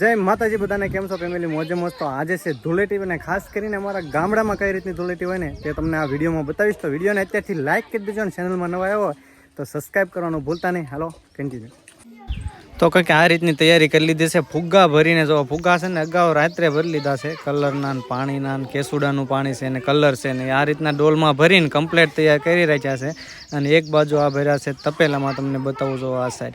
જય માતાજી, બધાને કેમ છો ફેમિલી મોજે મોજ તો આજે છે ધૂળેટી અને ખાસ કરીને અમારા ગામડામાં કઈ રીતની ધૂળેટી હોય ને તે તમને આ વિડીયોમાં બતાવીશ. તો વિડીયોને અત્યારથી લાઇક કરી દેજો અને ચેનલમાં નવા આવ્યો તો સબસ્ક્રાઈબ કરવાનું ભૂલતા નહીં. હાલો કન્ટિન્યુ તો કંઈક આ રીતની તૈયારી કરી લીધી છે. ફુગ્ગા ભરીને જો ફુગ્ગા છે ને અગાઉ રાત્રે ભરી લીધા છે. કલરના પાણીના કેસુડાનું પાણી છે ને કલર છે ને આ રીતના ડોલમાં ભરીને કમ્પ્લેટ તૈયાર કરી રાખ્યા છે. અને એક બાજુ આ ભર્યા છે તપેલામાં, તમને બતાવું જો આ સાઈડ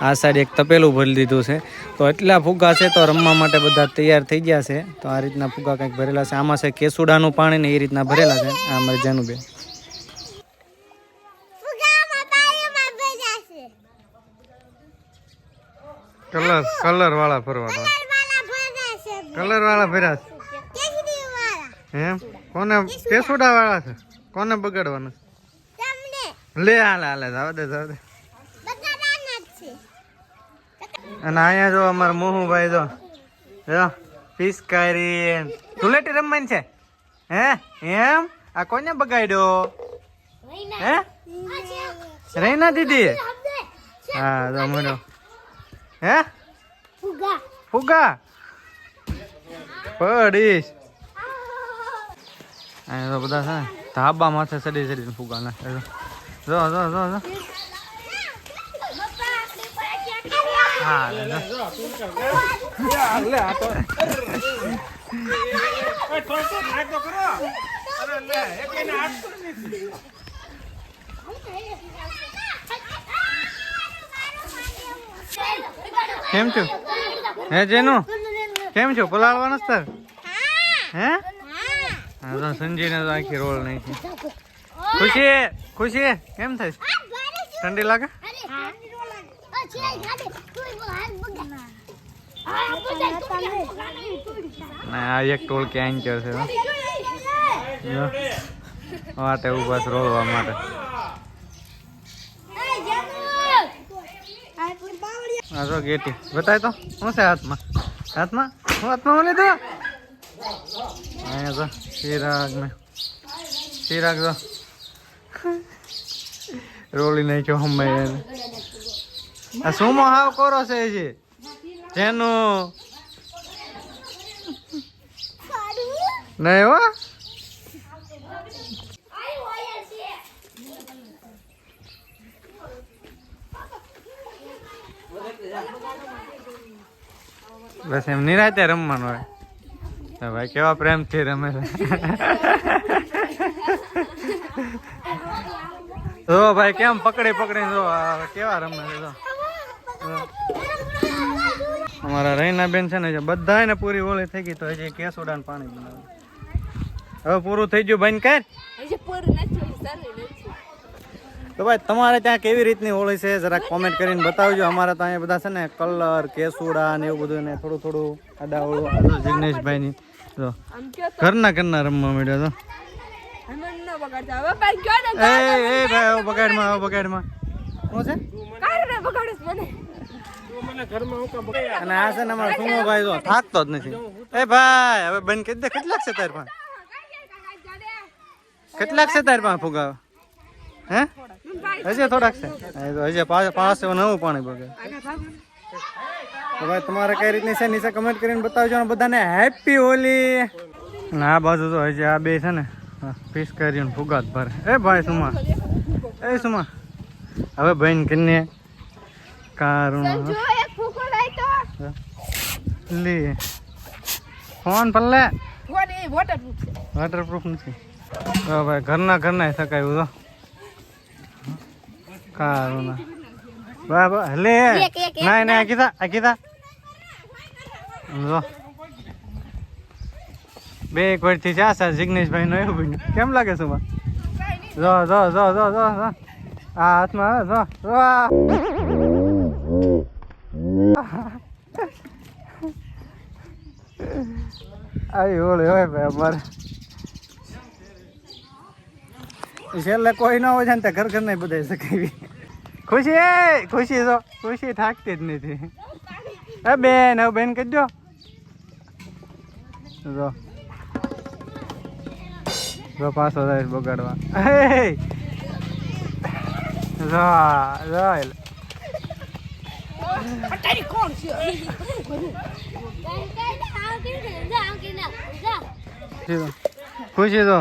આ સાઈડ એક તપેલું ભરી દીધું છે. તો એટલા ફુગ્ગા છે તો રમવા માટે બધા તૈયાર થઈ ગયા છે. તો આ રીતના ફુગ્ગા કંઈક ભરેલા છે. આમાં છે કેસુડાનું પાણી ને એ રીતના ભરેલા છે. આ મરજાનું જાનુબેન કલર કલર વાળા ફરવા કલર વાળા ભર્યા છે. એમ? કોને કેસુડા વાળા છે? કોને બગાડવાના લે હાલે હાલે જાવ દે જાવ દે. અને અહીંયા જો અમારા મોહુભાઈ જો. જો પિસ્કારી ધૂળેટી રમવાની છે? હે? એમ? આ કોને બગાડ્યો? હે? રહીના દીદી. હા તો મળ્યો હે? ફુગા. પડીશ. અહીંયા તો બધા છે ને ધાબા માથે સડી ચડીને ફુગા નાખે જો જો જો જો. જો હા લે, જો. કેમ છું? હે, જેનું? કેમ છું? પલાળવાનો છે હે? હા, તો સંજીને તો આખી રોલ નહીં છે ખુશી? ખુશી? કેમ થાય? ઠંડી લાગે? ના એક ટોલ કે એન્ચર છે. વાટે ઊભા છે રોલવા માટે. આ તો ગેટી. બતાય તો શું છે હાથમાં? હાથમાં? હું હાથમાં હું લીધું? અહીંયા તો ચિરાગ ને ચિરાગ જો. રોલી નાખ્યો હમે એને. આ સુમો હાવ કોરો છે છે જેનું. નહીં હો. બસ એમ નિરાતે રમવાનું હોય. તો ભાઈ કેવા પ્રેમથી રમે છે. જો ભાઈ કેમ પકડી પકડીને જો કેવા રમે છે, જો. અમારા રૈના બેન છે ને બધાને પૂરી ઓળી થઈ ગઈ તો હજી કેસુડાને પાણી બનાવે. હવે પૂરું થઈ ગયું બંધ કર તો ભાઈ તમારે ત્યાં કેવી રીતની હોળી છે? જરાક કોમેન્ટ કરીને બતાવજો. અમારે તો અહીંયા બધા છે ને કલર કેસુડા ને એવું બધું ને થોડું થોડું આડાવડું જિગ્નેશભાઈ જિગ્નેશભાઈની. જો ઘરના ઘરના રમવા માંડ્યા તો એ એ ભાઈ બગાડમાં બગાડમાં. શું છે? અને આ છે ને અમારો સુમો ભાઈ જો થાકતો જ નથી. એ ભાઈ હવે બંધ કરી દે. કેટલાક છે તાર પાસે? કેટલાક છે તાર પાસે ફુગાવા? હે? હજી થોડાક છે. હજે પાસે નવું પાણી બગે ભાઈ તમારે કઈ રીતની છે? નીચે કમેન્ટ કરીને બતાવજો ને બધાને. હેપી હોલી આ બાજુ તો હજી આ બે છે ને પીસ કરીને ફુગાત ભરે. એ ભાઈ સુમા. એ સુમા. હવે બહેન કરીને કારું લે. ફોન પલ્લે. વોટરપ્રૂફ નથી. તો ભાઈ ઘરના ઘરના શકાયું તો. કારું ના બરાબર લે ના ના કીધા આ કીધા જો બે એક વર્ષથી છે સર જિગ્નેશભાઈ નો એવું બન્યું કેમ લાગે છે જો જો જો જો જો આ હાથમાં આવે, જો જો આવી ઓળે હોય ભાઈ અમારે છેલ્લે કોઈ ના હોય છે ને તે ઘર ઘર નહીં બધા શકાવી ખુશી એ ખુશી તો ખુશી થાકતી જ નથી. એ બેન હવે બેન કહેજો જો. જો પાછો થાય બગાડવા. એ જો જો. કોણ છે? ખુશી તો.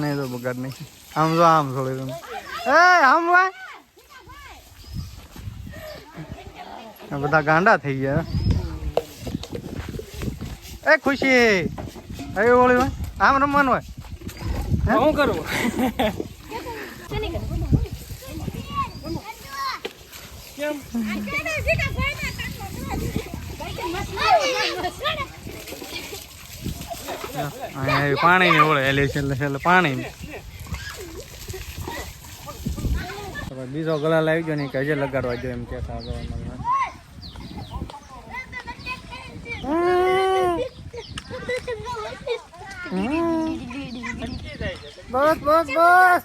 નહીં તો બગાડ નહીં. આમ જો આમ થોડી તમે એ આમ ભાઈ બધા ગાંડા થઈ ગયા. એ ખુશી. હવે ઓળી હોય. આમ રમવાનું હોય. શું કરું? અહીંયા એ પાણીની ઓળે છેલ્લે એટલે પાણી બીજો ગળા લાવી ગયો ને કે હજે લગાડવા જો એમ કહેતા બસ બસ બસ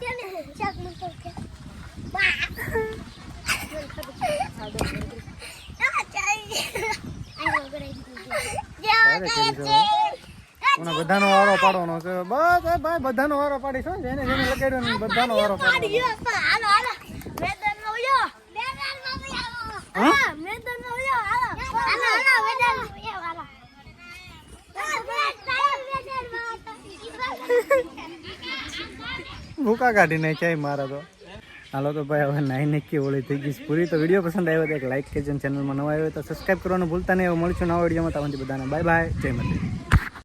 કોને બધાનો વારો પાડવાનો છે. બસ એ ભાઈ બધાનો વારો પાડી હો. જેને જેને લગાડ્યો ને બધાનો વારો પાડવાનો ભૂકા કાઢી નાખ્યા મારા તો. હાલો તો ભાઈ હવે નાઈ નક્કી ઓળી થઈ ગઈ પૂરી તો વીડિયો પસંદ આવ્યો તો એક લાઈક કરજો ચેનલમાં નવા આવ્યો તો સબસ્ક્રાઈબ કરવાનું ભૂલતા નહીં. મળશું મળીશું નવા વિડીયોમાં. તમને બધાને. બાય બાય જય માતા